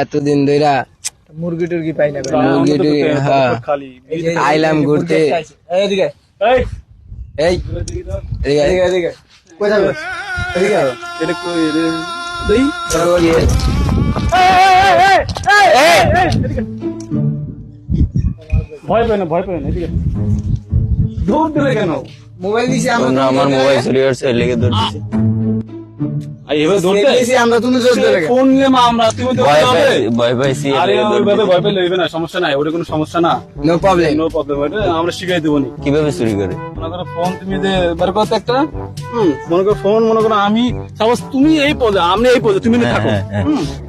এতদিন ধইরা মুরগি টুরগি পাই না মুরগি টুরগি, হ্যাঁ। আইলাম ঘুরতে। এদিকে। এই। এই। এদিকে এদিকে এদিকে। কই যাবে? এদিকে এটা কই রে? দেই। চলো গিয়ে। ভয় পায় না ভয় পায় না এদিকে। দৌড় দিলে কেন? মোবাইল দিছি আমরা মোবাইল চুরি করছে এর লেগে ধরতেছি। আই এভাবে দৌড়তে আমরা তুমি জোর ধরে গেছো। ফোন মা আমরা তুমি তো ভয় পাই পাইছি আরে ওইভাবে ভয় হইবে না সমস্যা নাই ওটা কোনো সমস্যা না। নো প্রবলেম নো প্রবলেম ওটা আমরা শিখাই দেবো নি। কীভাবে চুরি করে? মনে করো ফোন তুমি যে বার করতে একটা। হুম। মনে করো ফোন মনে করো আমি সাপোজ তুমি এই পদে আমি এই পদে তুমি না হ্যাঁ, থাকো। হ্যাঁ, হ্যাঁ।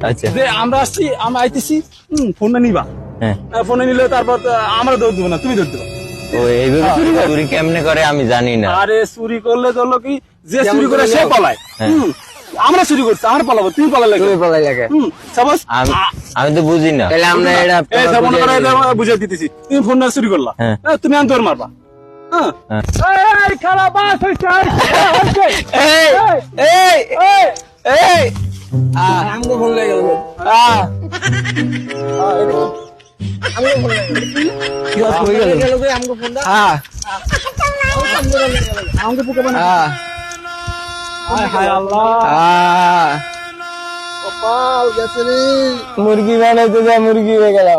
আচ্ছা। যে আমরা আসছি আমরা আইতেছি হুম ফোনটা নিবা। হ্যাঁ। ফোনে নিলে তারপর আমরা দৌড় দেবো না তুমি দৌড় দেবো ও এইভাবে চুরি চুরি কেমনে করে আমি জানি না। আরে চুরি করলে ধরলো কি যে চুরি করে সে পালায়। আমরা চুরি করছি আমরা পালাবো তুমি পালালে তুমি পালাই লাগে হুম সাপোজ আমি আমি তো বুঝি না। তাহলে আমরা এটা এই যে মনে করো এটা আমরা বুঝিয়ে দিতেছি। তুমি ফোনটা চুরি করলা। হ্যাঁ। তুমি আনতে মারবা। হ্যাঁ। হ্যাঁ। এই খারাপ বাস হইছে এই এই এই আমগো ফোন লাগে গেল। আমগো ফোন লাগে কি গেল। আমগো হ্যাঁ আমাকে বুকে বানা হ্যাঁ মুরগি বানাইতে যা মুরগি হয়ে গেল